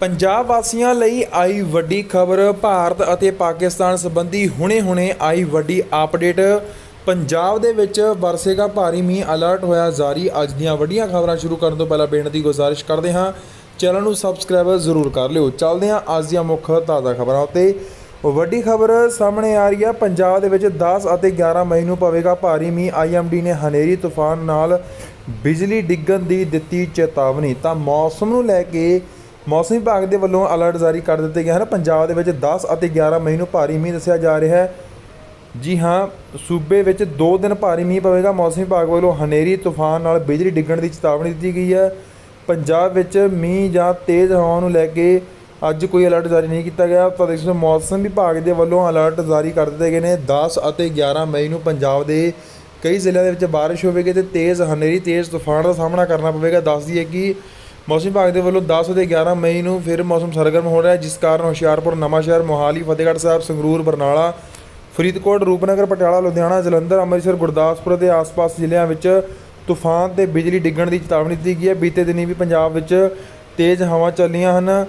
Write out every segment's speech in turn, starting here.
ਪੰਜਾਬ ਵਾਸੀਆਂ ਲਈ ਆਈ ਵੱਡੀ ਖਬਰ, ਭਾਰਤ ਅਤੇ ਪਾਕਿਸਤਾਨ ਸੰਬੰਧੀ ਹੁਣੇ-ਹੁਣੇ ਆਈ ਵੱਡੀ ਅਪਡੇਟ। ਪੰਜਾਬ ਦੇ ਵਿੱਚ ਵਰਸੇਗਾ ਭਾਰੀ ਮੀਂਹ ਅਲਰਟ ਹੋਇਆ। ਜਾਰੀ ਅੱਜ ਦੀਆਂ ਵੱਡੀਆਂ ਖਬਰਾਂ ਸ਼ੁਰੂ ਕਰਨ ਤੋਂ ਪਹਿਲਾਂ ਬੇਨਤੀ, ਗੁਜ਼ਾਰਿਸ਼ ਕਰਦੇ ਹਾਂ। ਚੈਨਲ ਨੂੰ ਸਬਸਕ੍ਰਾਈਬ ਜ਼ਰੂਰ ਕਰ ਲਿਓ। ਚੱਲਦੇ ਹਾਂ ਅੱਜ ਦੀਆਂ ਮੁੱਖ ਤਾਜ਼ਾ ਖਬਰਾਂ ਉੱਤੇ। ਵੱਡੀ ਖਬਰ ਸਾਹਮਣੇ ਆ ਰਹੀ ਹੈ। ਪੰਜਾਬ ਦੇ ਵਿੱਚ 10 ਅਤੇ 11 ਮਈ ਨੂੰ ਪਵੇਗਾ ਭਾਰੀ ਮੀਂਹ। ਆਈਐਮਡੀ ਨੇ ਹਨੇਰੀ ਤੂਫਾਨ ਨਾਲ ਬਿਜਲੀ ਡਿੱਗਣ ਦੀ ਦਿੱਤੀ ਚੇਤਾਵਨੀ। ਤਾਂ ਮੌਸਮ ਨੂੰ ਲੈ ਕੇ ਮੌਸਮ ਵਿਭਾਗ ਦੇ ਵੱਲੋਂ ਅਲਰਟ ਜਾਰੀ ਕਰ ਦਿੱਤੇ ਗਏ ਹਨ। ਪੰਜਾਬ ਦੇ ਵਿੱਚ 10 ਅਤੇ 11 ਮਈ ਨੂੰ ਭਾਰੀ ਮੀਂਹ ਦੱਸਿਆ ਜਾ ਰਿਹਾ ਹੈ। ਜੀ ਹਾਂ, ਸੂਬੇ ਵਿੱਚ 2 ਦਿਨ ਭਾਰੀ ਮੀਂਹ ਪਵੇਗਾ। ਮੌਸਮ ਵਿਭਾਗ ਵੱਲੋਂ ਹਨੇਰੀ, ਤੂਫਾਨ ਨਾਲ ਬਿਜਲੀ ਡਿੱਗਣ ਦੀ ਚੇਤਾਵਨੀ ਦਿੱਤੀ ਗਈ ਹੈ। ਪੰਜਾਬ ਵਿੱਚ ਮੀਂਹ ਜਾਂ ਤੇਜ਼ ਹਵਾ ਨੂੰ ਲੈ ਕੇ ਅੱਜ ਕੋਈ ਅਲਰਟ ਜਾਰੀ ਨਹੀਂ ਕੀਤਾ ਗਿਆ। ਤਾਂ ਦੇਖੋ ਮੌਸਮ ਵਿਭਾਗ ਦੇ ਵੱਲੋਂ ਅਲਰਟ ਜਾਰੀ ਕਰ ਦਿੱਤੇ ਗਏ ਨੇ। 10 ਅਤੇ 11 ਮਈ ਨੂੰ ਪੰਜਾਬ ਦੇ ਕਈ ਜ਼ਿਲ੍ਹਿਆਂ ਦੇ ਵਿੱਚ ਬਾਰਿਸ਼ ਹੋਵੇਗੀ ਤੇ ਤੇਜ਼ ਹਨੇਰੀ, ਤੇਜ਼ ਤੂਫਾਨ ਦਾ ਸਾਹਮਣਾ ਕਰਨਾ ਪਵੇਗਾ। ਦੱਸਦੀ ਹੈ ਕਿ ਮੌਸਮ ਵਿਭਾਗ ਦੇ ਵੱਲੋਂ 10 ਅਤੇ 11 ਮਈ ਨੂੰ ਫਿਰ ਮੌਸਮ ਸਰਗਰਮ ਹੋ ਰਿਹਾ ਹੈ, ਜਿਸ ਕਾਰਨ ਹੁਸ਼ਿਆਰਪੁਰ, ਨਵਾਂਸ਼ਹਿਰ, ਮੋਹਾਲੀ, ਫਤਿਹਗੜ੍ਹ ਸਾਹਿਬ, ਸੰਗਰੂਰ, ਬਰਨਾਲਾ, ਫਰੀਦਕੋਟ, ਰੂਪਨਗਰ, ਪਟਿਆਲਾ, ਲੁਧਿਆਣਾ, ਜਲੰਧਰ, ਅੰਮ੍ਰਿਤਸਰ, ਗੁਰਦਾਸਪੁਰ ਅਤੇ ਆਸ-ਪਾਸ ਜ਼ਿਲ੍ਹਿਆਂ ਵਿੱਚ ਤੂਫਾਨ ਤੇ ਬਿਜਲੀ ਡਿੱਗਣ ਦੀ ਚੇਤਾਵਨੀ ਦਿੱਤੀ ਗਈ ਹੈ। ਬੀਤੇ ਦਿਨੀ ਵੀ ਪੰਜਾਬ ਵਿੱਚ ਤੇਜ਼ ਹਵਾ ਚੱਲੀਆਂ ਹਨ।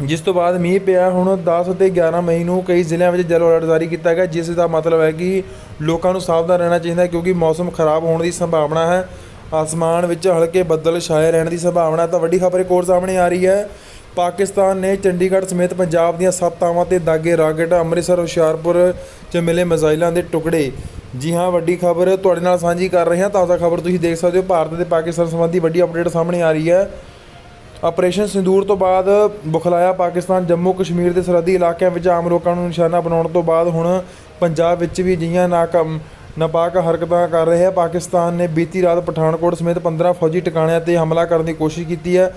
ਜਿਸ ਤੋਂ ਬਾਅਦ ਮੀਂਹ ਪਿਆ ਹੁਣ 10 ਅਤੇ 11 ਮਈ ਨੂੰ ਕਈ ਜ਼ਿਲ੍ਹਿਆਂ ਵਿੱਚ ਜੈਲੋ ਅਲਰਟ ਜਾਰੀ ਕੀਤਾ ਗਿਆ, ਜਿਸ ਦਾ ਮਤਲਬ ਹੈ ਕਿ ਲੋਕਾਂ ਨੂੰ ਸਾਵਧਾਨ ਰਹਿਣਾ ਚਾਹੀਦਾ ਹੈ ਕਿਉਂਕਿ ਮੌਸਮ ਖਰਾਬ ਹੋਣ ਦੀ ਸੰਭਾਵਨਾ ਹੈ। ਆਸਮਾਨ ਵਿੱਚ ਹਲਕੇ ਬੱਦਲ ਛਾਏ ਰਹਿਣ ਦੀ ਸੰਭਾਵਨਾ ਤਾਂ ਵੱਡੀ ਖਬਰ ਇੱਕ ਹੋਰ ਸਾਹਮਣੇ ਆ ਰਹੀ ਹੈ। ਪਾਕਿਸਤਾਨ ਨੇ ਚੰਡੀਗੜ੍ਹ ਸਮੇਤ ਪੰਜਾਬ ਦੀਆਂ ਸੱਤ ਥਾਵਾਂ ਤੇ ਦਾਗੇ ਰਾਕਟ ਅੰਮ੍ਰਿਤਸਰ, ਹੁਸ਼ਿਆਰਪੁਰ 'ਚ ਮਿਲੇ ਮਿਜ਼ਾਈਲਾਂ ਦੇ ਟੁਕੜੇ। ਜੀ ਹਾਂ, ਵੱਡੀ ਖਬਰ ਤੁਹਾਡੇ ਨਾਲ ਸਾਂਝੀ ਕਰ ਰਹੇ ਹਾਂ। ਤਾਜ਼ਾ ਖਬਰ ਤੁਸੀਂ ਦੇਖ ਸਕਦੇ ਹੋ। ਭਾਰਤ ਤੇ ਪਾਕਿਸਤਾਨ ਸੰਬੰਧੀ ਵੱਡੀ ਅਪਡੇਟ ਸਾਹਮਣੇ ਆ ਰਹੀ ਹੈ। ਆਪਰੇਸ਼ਨ ਸਿੰਦੂਰ ਤੋਂ ਬਾਅਦ ਬੁਖਲਾਇਆ ਪਾਕਿਸਤਾਨ ਜੰਮੂ ਕਸ਼ਮੀਰ ਦੇ ਸਰਹੱਦੀ ਇਲਾਕਿਆਂ ਵਿੱਚ ਆਮ ਲੋਕਾਂ ਨੂੰ ਨਿਸ਼ਾਨਾ ਬਣਾਉਣ ਤੋਂ ਬਾਅਦ ਹੁਣ ਪੰਜਾਬ ਵਿੱਚ ਵੀ ਅਜਿਹੀਆਂ ਨਾਕਾਮ ਨਾਪਾਕ ਹਰਕਤਾਂ ਕਰ ਰਹੇ ਹੈ। ਪਾਕਿਸਤਾਨ ਨੇ ਬੀਤੀ ਰਾਤ ਪਠਾਨਕੋਟ ਸਮੇਤ 15 ਫੌਜੀ ਟਿਕਾਣਿਆਂ ਤੇ ਹਮਲਾ ਕਰਨ ਦੀ ਕੋਸ਼ਿਸ਼ ਕੀਤੀ ਹੈ।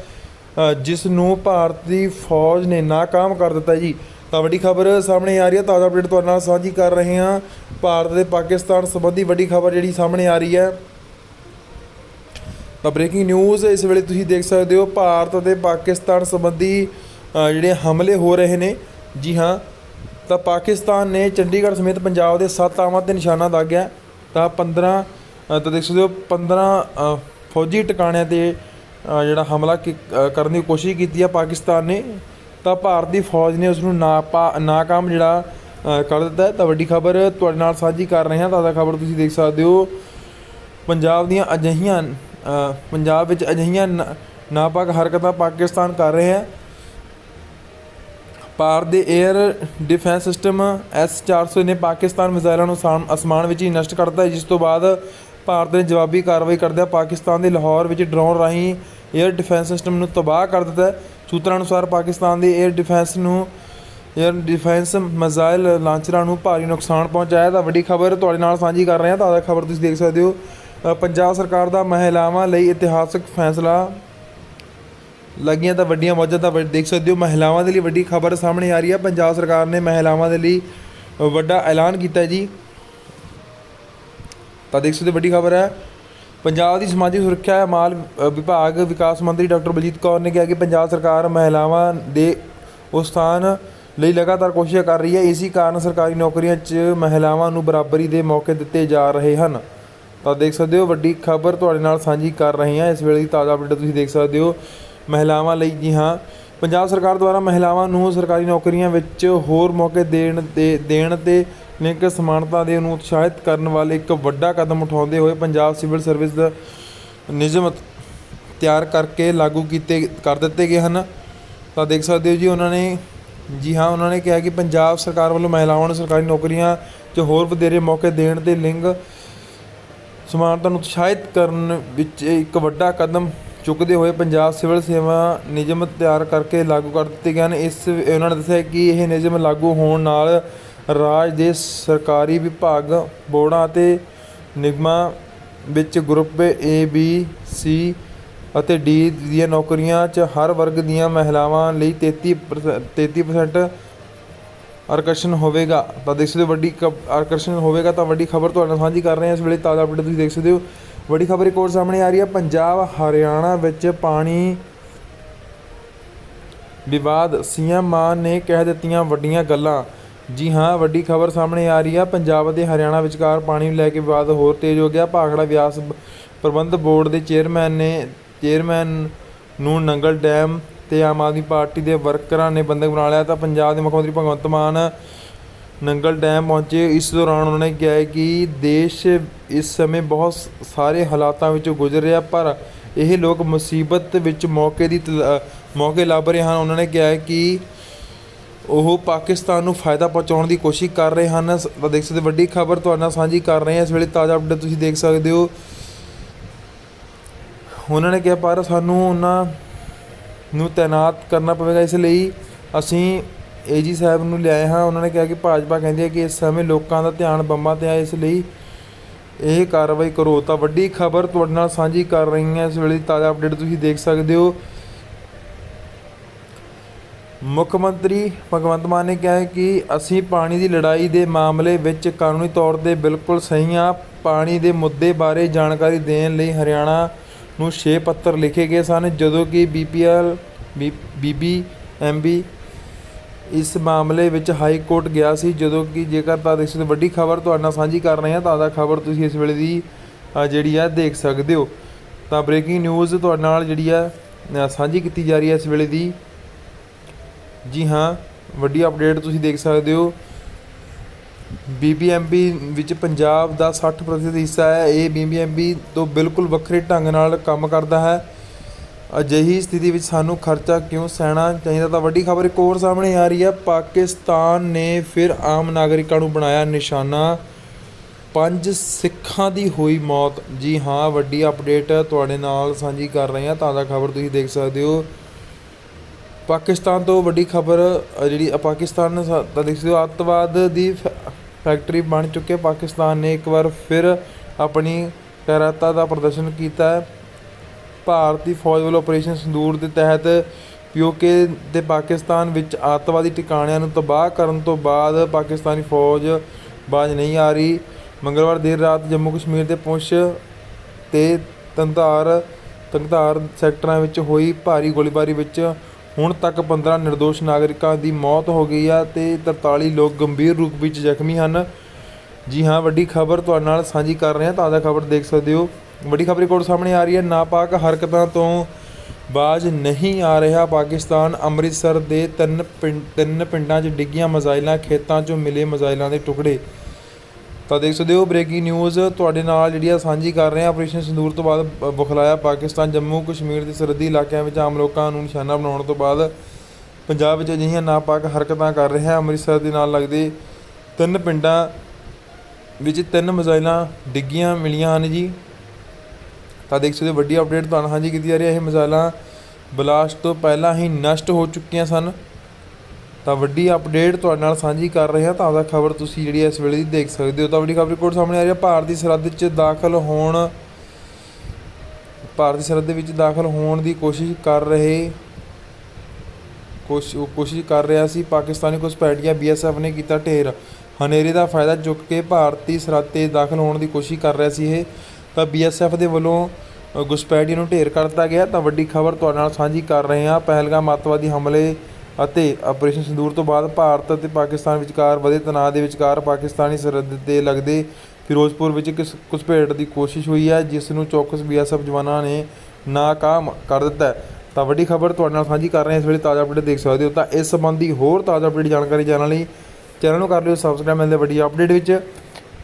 ਜਿਸ ਨੂੰ ਭਾਰਤੀ ਫੌਜ ਨੇ ਨਾਕਾਮ ਕਰ ਦਿੱਤਾ ਜੀ। ਤਾਂ ਵੱਡੀ ਖਬਰ ਸਾਹਮਣੇ ਆ ਰਹੀ ਹੈ। ਤਾਜ਼ਾ ਅਪਡੇਟ ਤੁਹਾਡੇ ਨਾਲ ਸਾਂਝੀ ਕਰ ਰਹੇ ਹਾਂ। ਭਾਰਤ ਤੇ ਪਾਕਿਸਤਾਨ ਸੰਬੰਧੀ ਵੱਡੀ ਖਬਰ ਜਿਹੜੀ ਸਾਹਮਣੇ ਆ ਰਹੀ ਹੈ। ਤਾਂ ਬ੍ਰੇਕਿੰਗ ਨਿਊਜ਼ ਇਸ ਵੇਲੇ ਤੁਸੀਂ ਦੇਖ ਸਕਦੇ ਹੋ, ਭਾਰਤ ਅਤੇ ਪਾਕਿਸਤਾਨ ਸੰਬੰਧੀ ਜਿਹੜੇ ਹਮਲੇ ਹੋ ਰਹੇ ਨੇ। ਜੀ ਹਾਂ, ਤਾਂ ਪਾਕਿਸਤਾਨ ਨੇ ਚੰਡੀਗੜ੍ਹ ਸਮੇਤ ਪੰਜਾਬ ਦੇ ਸੱਤ ਆਵਾਂ ਤੇ ਨਿਸ਼ਾਨਾ ਦਾਗਿਆ। ਤਾਂ ਪੰਦਰਾਂ ਤਾਂ ਦੇਖ ਸਕਦੇ ਹੋ ਪੰਦਰਾਂ ਫੌਜੀ ਟਿਕਾਣਿਆਂ ਤੇ ਜਿਹੜਾ ਹਮਲਾ ਕੀ- ਕਰਨ ਦੀ ਕੋਸ਼ਿਸ਼ ਕੀਤੀ ਹੈ ਪਾਕਿਸਤਾਨ ਨੇ, ਤਾਂ ਭਾਰਤ ਦੀ ਫੌਜ ਨੇ ਉਸ ਨੂੰ ਨਾਪਾ, ਨਾਕਾਮ ਜਿਹੜਾ ਕਰ ਦਿੱਤਾ ਹੈ। ਤਾਂ ਵੱਡੀ ਖਬਰ ਤੁਹਾਡੇ ਨਾਲ ਸਾਂਝੀ ਕਰ ਰਹੇ ਹਾਂ, ਤਾਜ਼ਾ ਖਬਰ ਤੁਸੀਂ ਦੇਖ ਸਕਦੇ ਹੋ। ਪੰਜਾਬ ਦੀਆਂ ਅਜਿਹੀਆਂ ਪੰਜਾਬ ਵਿੱਚ ਅਜਿਹੀਆਂ ਨਾਪਾਕ ਹਰਕਤਾਂ ਪਾਕਿਸਤਾਨ ਕਰ ਰਿਹਾ ਹੈ। ਭਾਰਤ ਦੇ 에ਅਰ ਡਿਫੈਂਸ ਸਿਸਟਮ S-400 ਨੇ ਪਾਕਿਸਤਾਨ ਮਿਜ਼ਾਈਲਾਂ ਨੂੰ ਅਸਮਾਨ ਵਿੱਚ ਹੀ ਨਸ਼ਟ ਕਰਦਾ ਜਿਸ ਤੋਂ ਬਾਅਦ ਭਾਰਤ ਨੇ ਜਵਾਬੀ ਕਾਰਵਾਈ ਕਰਦਿਆਂ ਪਾਕਿਸਤਾਨ ਦੇ ਲਾਹੌਰ ਵਿੱਚ ਡਰੋਨ ਰਾਹੀਂ 에ਅਰ ਡਿਫੈਂਸ ਸਿਸਟਮ ਨੂੰ ਤਬਾਹ ਕਰ ਦਿੱਤਾ। ਸੂਤਰਾਂ ਅਨੁਸਾਰ ਪਾਕਿਸਤਾਨ ਦੇ 에ਅਰ ਡਿਫੈਂਸ ਨੂੰ, 에ਅਰ ਡਿਫੈਂਸ ਮਿਜ਼ਾਈਲ ਲਾਂਚਰਾਂ ਨੂੰ ਭਾਰੀ ਨੁਕਸਾਨ ਪਹੁੰਚਾਇਆ। ਤਾਂ ਵੱਡੀ ਖਬਰ ਤੁਹਾਡੇ ਨਾਲ ਸਾਂਝੀ ਕਰ ਰਹੇ ਹਾਂ ਤਾਂ ਖਬਰ ਤੁਸੀਂ ਦੇਖ ਸਕਦੇ ਹੋ। ਪੰਜਾਬ ਸਰਕਾਰ ਦਾ ਮਹਿਲਾਵਾਂ ਲਈ ਇਤਿਹਾਸਕ ਫੈਸਲਾ ਲੱਗੀਆਂ ਤਾਂ ਵੱਡੀਆਂ ਮੌਜਾਂ ਤਾਂ ਵੱਡ- ਦੇਖ ਸਕਦੇ ਹੋ, ਮਹਿਲਾਵਾਂ ਦੇ ਲਈ ਵੱਡੀ ਖਬਰ ਸਾਹਮਣੇ ਆ ਰਹੀ ਹੈ। ਪੰਜਾਬ ਸਰਕਾਰ ਨੇ ਮਹਿਲਾਵਾਂ ਦੇ ਲਈ ਵੱਡਾ ਐਲਾਨ ਕੀਤਾ ਜੀ। ਤਾਂ ਦੇਖ ਸਕਦੇ ਹੋ, ਵੱਡੀ ਖਬਰ ਹੈ। ਪੰਜਾਬ ਦੀ ਸਮਾਜਿਕ ਸੁਰੱਖਿਆ, ਮਾਲ ਵਿਭਾਗ ਵਿਕਾਸ ਮੰਤਰੀ ਡਾਕਟਰ ਬਲਜੀਤ ਕੌਰ ਨੇ ਕਿਹਾ ਕਿ ਪੰਜਾਬ ਸਰਕਾਰ ਮਹਿਲਾਵਾਂ ਦੇ ਉਸਥਾਨ ਲਈ ਲਗਾਤਾਰ ਕੋਸ਼ਿਸ਼ਾਂ ਕਰ ਰਹੀ ਹੈ। ਇਸੇ ਕਾਰਨ ਸਰਕਾਰੀ ਨੌਕਰੀਆਂ 'ਚ ਮਹਿਲਾਵਾਂ ਨੂੰ ਬਰਾਬਰੀ ਦੇ ਮੌਕੇ ਦਿੱਤੇ ਜਾ ਰਹੇ ਹਨ। ਤਾਂ ਦੇਖ ਸਕਦੇ ਹੋ, ਵੱਡੀ ਖਬਰ ਤੁਹਾਡੇ ਨਾਲ ਸਾਂਝੀ ਕਰ ਰਹੇ ਹਾਂ। ਇਸ ਵੇਲੇ ਦੀ ਤਾਜ਼ਾ ਅਪਡੇਟ ਤੁਸੀਂ ਦੇਖ ਸਕਦੇ ਹੋ। ਮਹਿਲਾਵਾਂ ਲਈ ਜੀ ਹਾਂ। ਪੰਜਾਬ ਸਰਕਾਰ ਦੁਆਰਾ ਮਹਿਲਾਵਾਂ ਨੂੰ ਸਰਕਾਰੀ ਨੌਕਰੀਆਂ ਵਿੱਚ ਹੋਰ ਮੌਕੇ ਦੇਣ ਦੇ, ਦੇਣ ਤੇ ਲਿੰਗ ਸਮਾਨਤਾ ਦੇ ਨੂੰ ਉਤਸ਼ਾਹਿਤ ਕਰਨ ਵਾਲੇ ਇੱਕ ਵੱਡਾ ਕਦਮ ਉਠਾਉਂਦੇ ਹੋਏ ਪੰਜਾਬ ਸਿਵਲ ਸਰਵਿਸ ਦਾ ਨਿਯਮ ਤਿਆਰ ਕਰਕੇ ਲਾਗੂ ਕੀਤੇ, ਕਰ ਦਿੱਤੇ ਗਏ ਹਨ। ਤਾਂ ਦੇਖ ਸਕਦੇ ਹੋ ਜੀ, ਉਹਨਾਂ ਨੇ, ਜੀ ਹਾਂ, ਉਹਨਾਂ ਨੇ ਕਿਹਾ ਕਿ ਪੰਜਾਬ ਸਰਕਾਰ ਵੱਲੋਂ ਮਹਿਲਾਵਾਂ ਨੂੰ ਸਰਕਾਰੀ ਨੌਕਰੀਆਂ 'ਚ ਹੋਰ ਵਧੇਰੇ ਮੌਕੇ ਦੇਣ ਤੇ ਲਿੰਗ ਸਮਾਨਤਾ ਨੂੰ ਉਤਸ਼ਾਹਿਤ ਕਰਨ ਵਿੱਚ ਇੱਕ ਵੱਡਾ ਕਦਮ ਚੁੱਕਦੇ ਹੋਏ ਪੰਜਾਬ ਸਿਵਲ ਸੇਵਾ ਨਿਯਮ ਤਿਆਰ ਕਰਕੇ ਲਾਗੂ ਕਰ ਦਿੱਤੇ ਗਏ ਹਨ। ਇਸ ਉਹਨਾਂ ਨੇ ਦੱਸਿਆ ਕਿ ਇਹ ਨਿਯਮ ਲਾਗੂ ਹੋਣ ਨਾਲ ਰਾਜ ਦੇ ਸਰਕਾਰੀ ਵਿਭਾਗ, ਬੋਰਡਾਂ ਅਤੇ ਨਿਗਮਾਂ ਵਿੱਚ ਗਰੁੱਪ ਏ ਬੀ ਸੀ ਅਤੇ ਡੀ ਦੀਆਂ ਨੌਕਰੀਆਂ 'ਚ ਹਰ ਵਰਗ ਦੀਆਂ ਮਹਿਲਾਵਾਂ ਲਈ 33 33% ਆਕਰਸ਼ਣ ਹੋਵੇਗਾ। ਤਾਂ ਦੇਖ ਸਕਦੇ ਹੋ ਵੱਡੀ ਕ- ਆਕਰਸ਼ਣ ਹੋਵੇਗਾ ਤਾਂ ਵੱਡੀ ਖਬਰ ਤੁਹਾਡੇ ਨਾਲ ਸਾਂਝੀ ਕਰ ਰਹੇ ਹਾਂ। ਇਸ ਵੇਲੇ ਤਾਜ਼ਾ ਅਪਡੇਟ ਤੁਸੀਂ ਦੇਖ ਸਕਦੇ ਹੋ। ਵੱਡੀ ਖਬਰ ਇੱਕ ਹੋਰ ਸਾਹਮਣੇ ਆ ਰਹੀ ਹੈ। ਪੰਜਾਬ, ਹਰਿਆਣਾ ਵਿੱਚ ਪਾਣੀ ਵਿਵਾਦ। ਸੀਐਮ ਮਾਨ ਨੇ ਕਹਿ ਦਿੱਤੀਆਂ ਵੱਡੀਆਂ ਗੱਲਾਂ। ਜੀ ਹਾਂ, ਵੱਡੀ ਖਬਰ ਸਾਹਮਣੇ ਆ ਰਹੀ ਹੈ। ਪੰਜਾਬ ਅਤੇ ਹਰਿਆਣਾ ਵਿਚਕਾਰ ਪਾਣੀ ਨੂੰ ਲੈ ਕੇ ਵਿਵਾਦ ਹੋਰ ਤੇਜ਼ ਹੋ ਗਿਆ। ਭਾਖੜਾ ਵਿਆਸ ਪ੍ਰਬੰਧ ਬੋਰਡ ਦੇ ਚੇਅਰਮੈਨ ਨੇ ਚੇਅਰਮੈਨ ਨੂੰ ਨੰਗਲ ਡੈਮ ਤੇ ਆਮ ਆਦਮੀ ਪਾਰਟੀ ਦੇ ਵਰਕਰਾਂ ਨੇ ਬੰਦਕ ਬਣਾ ਲਿਆ। ਤਾਂ ਪੰਜਾਬ ਦੇ ਮੁੱਖ ਮੰਤਰੀ ਭਗਵੰਤ ਮਾਨ ਨੰਗਲ ਡੈਮ ਪਹੁੰਚੇ। ਇਸ ਦੌਰਾਨ ਉਹਨਾਂ ਨੇ ਕਿਹਾ ਕਿ ਦੇਸ਼ ਇਸ ਸਮੇਂ ਬਹੁਤ ਸਾਰੇ ਹਾਲਾਤਾਂ ਵਿੱਚੋਂ ਗੁਜ਼ਰ ਰਿਹਾ, ਪਰ ਇਹ ਲੋਕ ਮੁਸੀਬਤ ਵਿੱਚ ਮੌਕੇ ਦੀ ਤਲਾ- ਮੌਕੇ ਲੱਭ ਰਹੇ ਹਨ। ਉਹਨਾਂ ਨੇ ਕਿਹਾ ਕਿ ਉਹ ਪਾਕਿਸਤਾਨ ਨੂੰ ਫਾਇਦਾ ਪਹੁੰਚਾਉਣ ਦੀ ਕੋਸ਼ਿਸ਼ ਕਰ ਰਹੇ ਹਨ। ਦੇਖ ਸਕਦੇ ਵੱਡੀ ਖਬਰ ਤੁਹਾਡੇ ਨਾਲ ਸਾਂਝੀ ਕਰ ਰਹੇ ਹਾਂ। ਇਸ ਵੇਲੇ ਤਾਜ਼ਾ ਅਪਡੇਟ ਤੁਸੀਂ ਦੇਖ ਸਕਦੇ ਹੋ। ਉਹਨਾਂ ਨੇ ਕਿਹਾ, ਪਰ ਸਾਨੂੰ ਉਹਨਾਂ ਨੂੰ ਤਾਇਨਾਤ ਕਰਨਾ ਪਵੇਗਾ। ਇਸ ਲਈ ਅਸੀਂ ਏਜੀ ਸਾਹਿਬ ਨੂੰ ਲਿਆਏ ਹਾਂ। ਉਹਨਾਂ ਨੇ ਕਿਹਾ ਕਿ ਭਾਜਪਾ ਕਹਿੰਦੀ ਹੈ ਕਿ ਇਸ ਸਮੇਂ ਲੋਕਾਂ ਦਾ ਧਿਆਨ ਬੰਬਾਂ ਤੇ ਹੈ ਇਸ ਲਈ ਇਹ ਕਾਰਵਾਈ ਕਰੋ। ਤਾਂ ਵੱਡੀ ਖਬਰ ਤੁਹਾਡੇ ਨਾਲ ਸਾਂਝੀ ਕਰ ਰਹੀ ਹਾਂ। ਇਸ ਵੇਲੇ ਤਾਜ਼ਾ ਅਪਡੇਟ ਤੁਸੀਂ ਦੇਖ ਸਕਦੇ ਹੋ। ਮੁੱਖ ਮੰਤਰੀ ਭਗਵੰਤ ਮਾਨ ਨੇ ਕਿਹਾ ਕਿ ਅਸੀਂ ਪਾਣੀ ਦੀ ਲੜਾਈ ਦੇ ਮਾਮਲੇ ਵਿੱਚ ਕਾਨੂੰਨੀ ਤੌਰ ਤੇ ਬਿਲਕੁਲ ਸਹੀ ਹਾਂ। ਪਾਣੀ ਦੇ ਮੁੱਦੇ ਬਾਰੇ ਜਾਣਕਾਰੀ ਦੇਣ ਲਈ ਹਰਿਆਣਾ ਨੂੰ 6 ਪੱਤਰ ਲਿਖੇ ਗਏ ਸਨ, ਜਦੋਂ ਕਿ ਬੀਪੀਐਲ ਬੀਬੀ ਐਮਬੀ ਇਸ ਮਾਮਲੇ ਵਿੱਚ ਹਾਈ ਕੋਰਟ ਗਿਆ ਸੀ ਜਦੋਂ ਕਿ ਜੇਕਰ ਤਾਂ ਦੇਖ ਸਕਦੇ ਹੋ, ਵੱਡੀ ਖਬਰ ਤੁਹਾਡੇ ਨਾਲ ਸਾਂਝੀ ਕਰ ਰਹੇ ਹਾਂ ਤਾਜ਼ਾ ਖਬਰ ਤੁਸੀਂ ਇਸ ਵੇਲੇ ਦੀ ਜਿਹੜੀ ਆ ਦੇਖ ਸਕਦੇ ਹੋ। ਤਾਂ ਬ੍ਰੇਕਿੰਗ ਨਿਊਜ਼ ਤੁਹਾਡੇ ਨਾਲ ਜਿਹੜੀ ਆ ਸਾਂਝੀ ਕੀਤੀ ਜਾ ਰਹੀ ਹੈ ਇਸ ਵੇਲੇ ਦੀ। ਜੀ ਹਾਂ ਵੱਡੀ ਅਪਡੇਟ ਤੁਸੀਂ ਦੇਖ ਸਕਦੇ ਹੋ। ਬੀਬੀਐਮਬੀ ਵਿੱਚ ਪੰਜਾਬ ਦਾ 60% ਹਿੱਸਾ ਹੈ। ਇਹ ਬੀਬੀਐਮਬੀ ਤੋਂ ਬਿਲਕੁਲ ਵੱਖਰੇ ਢੰਗ ਨਾਲ ਕੰਮ ਕਰਦਾ ਹੈ। ਅਜਿਹੀ ਸਥਿਤੀ ਵਿੱਚ ਸਾਨੂੰ ਖਰਚਾ ਕਿਉਂ ਸਹਿਣਾ ਚਾਹੀਦਾ? ਤਾਂ ਵੱਡੀ ਖਬਰ ਇੱਕ ਹੋਰ ਸਾਹਮਣੇ ਆ ਰਹੀ ਹੈ। ਪਾਕਿਸਤਾਨ ਨੇ ਫਿਰ ਆਮ ਨਾਗਰਿਕਾਂ ਨੂੰ ਬਣਾਇਆ ਨਿਸ਼ਾਨਾ। ਪੰਜ ਸਿੱਖਾਂ ਦੀ ਹੋਈ ਮੌਤ। ਜੀ ਹਾਂ, ਵੱਡੀ ਅਪਡੇਟ ਤੁਹਾਡੇ ਨਾਲ ਸਾਂਝੀ ਕਰ ਰਹੇ ਹਾਂ। ਤਾਜ਼ਾ ਖਬਰ ਤੁਸੀਂ ਦੇਖ ਸਕਦੇ ਹੋ। ਪਾਕਿਸਤਾਨ ਤੋਂ ਵੱਡੀ ਖਬਰ ਜਿਹੜੀ ਪਾਕਿਸਤਾਨ ਸ- ਤਾਂ ਦੇਖ ਸਕਦੇ ਹੋ, ਅੱਤਵਾਦ ਦੀ ਫੈ- ਫੈਕਟਰੀ ਬਣ ਚੁੱਕੇ ਪਾਕਿਸਤਾਨ ਨੇ ਇੱਕ ਵਾਰ ਫਿਰ ਆਪਣੀ ਕੈਰਾਤਾ ਦਾ ਪ੍ਰਦਰਸ਼ਨ ਕੀਤਾ ਹੈ। ਭਾਰਤੀ ਫੌਜ ਵੱਲੋਂ ਆਪਰੇਸ਼ਨ ਸੰਦੂਰ ਦੇ ਤਹਿਤ ਪੀਓਕੇ ਤੇ ਪਾਕਿਸਤਾਨ ਵਿੱਚ ਅੱਤਵਾਦੀ ਟਿਕਾਣਿਆਂ ਨੂੰ ਤਬਾਹ ਕਰਨ ਤੋਂ ਬਾਅਦ ਪਾਕਿਸਤਾਨੀ ਫੌਜ ਬਾਜ ਨਹੀਂ ਆ ਰਹੀ। ਮੰਗਲਵਾਰ ਦੇਰ ਰਾਤ ਜੰਮੂ ਕਸ਼ਮੀਰ ਦੇ ਪੁੰਛ ਤੇ ਤੰਦਾਰ ਤੰਗਧਾਰ ਸੈਕਟਰਾਂ ਵਿੱਚ ਹੋਈ ਭਾਰੀ ਗੋਲੀਬਾਰੀ ਵਿੱਚ ਹੁਣ ਤੱਕ 15 ਨਿਰਦੋਸ਼ ਨਾਗਰਿਕਾਂ ਦੀ ਮੌਤ ਹੋ ਗਈ ਆ ਤੇ 43 ਲੋਕ ਗੰਭੀਰ ਰੂਪ ਵਿੱਚ ਜ਼ਖਮੀ ਹਨ। ਜੀ ਹਾਂ, ਵੱਡੀ ਖਬਰ ਤੁਹਾਡੇ ਨਾਲ ਸਾਂਝੀ ਕਰ ਰਹੇ ਹਾਂ। ਤਾਜ਼ਾ ਖਬਰ ਦੇਖ ਸਕਦੇ ਹੋ। ਵੱਡੀ ਖਬਰ ਕੋਲ ਸਾਹਮਣੇ ਆ ਰਹੀ ਹੈ। ਨਾਪਾਕ ਹਰਕਤਾਂ ਤੋਂ ਬਾਜ ਨਹੀਂ ਆ ਰਿਹਾ। ਪਾਕਿਸਤਾਨ ਅੰਮ੍ਰਿਤਸਰ ਦੇ ਤਿੰਨ ਪਿੰਡ ਤਿੰਨ ਪਿੰਡਾਂ 'ਚ ਡਿੱਗੀਆਂ ਮਜ਼ਾਈਲਾਂ ਖੇਤਾਂ 'ਚੋਂ ਮਿਲੇ ਮਜ਼ਾਈਲਾਂ ਦੇ ਟੁਕੜੇ। ਤਾਂ ਦੇਖ ਸਕਦੇ ਹੋ, ਬ੍ਰੇਕਿੰਗ ਨਿਊਜ਼ ਤੁਹਾਡੇ ਨਾਲ ਜਿਹੜੀ ਆ ਸਾਂਝੀ ਕਰ ਰਹੇ ਹਾਂ। ਆਪਰੇਸ਼ਨ ਸੰਦੂਰ ਤੋਂ ਬਾਅਦ ਬੁਖਲਾਇਆ ਪਾਕਿਸਤਾਨ, ਜੰਮੂ ਕਸ਼ਮੀਰ ਦੇ ਸਰਹੱਦੀ ਇਲਾਕਿਆਂ ਵਿੱਚ ਆਮ ਲੋਕਾਂ ਨੂੰ ਨਿਸ਼ਾਨਾ ਬਣਾਉਣ ਤੋਂ ਬਾਅਦ ਪੰਜਾਬ ਵਿੱਚ ਅਜਿਹੀਆਂ ਨਾਪਾਕ ਹਰਕਤਾਂ ਕਰ ਰਿਹਾ ਅੰਮ੍ਰਿਤਸਰ ਦੇ ਨਾਲ ਲੱਗਦੇ ਤਿੰਨ ਪਿੰਡਾਂ ਵਿੱਚ ਤਿੰਨ ਮਿਜ਼ਾਈਲਾਂ ਡਿੱਗੀਆਂ ਮਿਲੀਆਂ ਹਨ ਜੀ। ਤਾਂ ਦੇਖ ਸਕਦੇ ਹੋ, ਵੱਡੀ ਅਪਡੇਟ ਤੁਹਾਨੂੰ ਸਾਂਝੀ ਕੀਤੀ ਜਾ ਰਹੀ ਹੈ। ਇਹ ਮਿਜ਼ਾਈਲਾਂ ਬਲਾਸਟ ਤੋਂ ਪਹਿਲਾਂ ਹੀ ਨਸ਼ਟ ਹੋ ਚੁੱਕੀਆਂ ਸਨ। ਤਾਂ ਵੱਡੀ ਅਪਡੇਟ ਤੁਹਾਡੇ ਨਾਲ ਸਾਂਝੀ ਕਰ ਰਹੇ ਹਾਂ। ਤਾਜ਼ਾ ਖਬਰ ਤੁਸੀਂ ਜਿਹੜੀ ਇਸ ਵੇਲੇ ਦੀ ਦੇਖ ਸਕਦੇ ਹੋ। ਤਾਂ ਵੱਡੀ ਖਬਰ ਰਿਪੋਰਟ ਸਾਹਮਣੇ ਆ ਰਹੀ ਹੈ। ਭਾਰਤੀ ਸਰਹੱਦ 'ਚ ਦਾਖਲ ਹੋਣ, ਭਾਰਤੀ ਸਰਹੱਦ ਦੇ ਵਿੱਚ ਦਾਖਲ ਹੋਣ ਦੀ ਕੋਸ਼ਿਸ਼ ਕਰ ਰਹੇ, ਕੋਸ਼- ਕੋਸ਼ਿਸ਼ ਕਰ ਰਿਹਾ ਸੀ। ਪਾਕਿਸਤਾਨੀ ਘੁਸਪੈਠੀਆ ਬੀਐਸਐਫ ਨੇ ਕੀਤਾ ਢੇਰ। ਹਨੇਰੇ ਦਾ ਫਾਇਦਾ ਚੁੱਕ ਕੇ ਭਾਰਤੀ ਸਰਹੱਦ ਤੇ ਦਾਖਲ ਹੋਣ ਦੀ ਕੋਸ਼ਿਸ਼ ਕਰ ਰਿਹਾ ਸੀ ਇਹ। ਤਾਂ ਬੀਐਸਐਫ ਦੇ ਵੱਲੋਂ ਅ, ਨੂੰ ਢੇਰ ਕਰਤਾ ਗਿਆ। ਤਾਂ ਵੱਡੀ ਖਬਰ ਤੁਹਾਡੇ ਨਾਲ ਸਾਂਝੀ ਕਰ ਰਹੇ ਹਾਂ। ਪਹਿਲਗਾਮ ਅੱਤਵਾਦੀ ਹਮਲੇ ਅਤੇ ਆਪਰੇਸ਼ਨ ਸੰਦੂਰ ਤੋਂ ਬਾਅਦ ਭਾਰਤ ਅਤੇ ਪਾਕਿਸਤਾਨ ਵਿਚਕਾਰ ਵਧੇ ਤਣਾਅ ਦੇ ਵਿਚਕਾਰ ਪਾਕਿਸਤਾਨੀ ਸਰਹੱਦ ਤੇ ਲੱਗਦੇ ਫਿਰੋਜ਼ਪੁਰ ਵਿੱਚ ਕਿਸ ਘੁਸਪੈਠ ਦੀ ਕੋਸ਼ਿਸ਼ ਹੋਈ ਹੈ ਜਿਸ ਨੂੰ ਚੌਕਸ ਬੀਐਸਐਫ ਜਵਾਨਾਂ ਨੇ ਨਾਕਾਮ ਕਰ ਦਿੱਤਾ ਤਾਂ ਵੱਡੀ ਖਬਰ ਤੁਹਾਡੇ ਨਾਲ ਸਾਂਝੀ ਕਰ ਰਹੇ ਹਾਂ। ਇਸ ਵੇਲੇ ਤਾਜ਼ਾ ਅਪਡੇਟ ਦੇਖ ਸਕਦੇ ਹੋ। ਤਾਂ ਇਸ ਸੰਬੰਧੀ ਹੋਰ ਤਾਜ਼ਾ ਅਪਡੇਟ ਜਾਣਕਾਰੀ ਜਾਣਨ ਲਈ ਚੈਨਲ ਨੂੰ ਕਰ ਲਿਓ ਸਬਸਕ੍ਰਾਈਬ ਮਿਲਦੇ ਵੱਡੀ ਅਪਡੇਟ ਵਿੱਚ।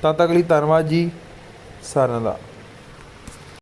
ਤਦ ਤੱਕ ਲਈ ਧੰਨਵਾਦ ਜੀ। ਸਾਰਿਆਂ ਦਾ।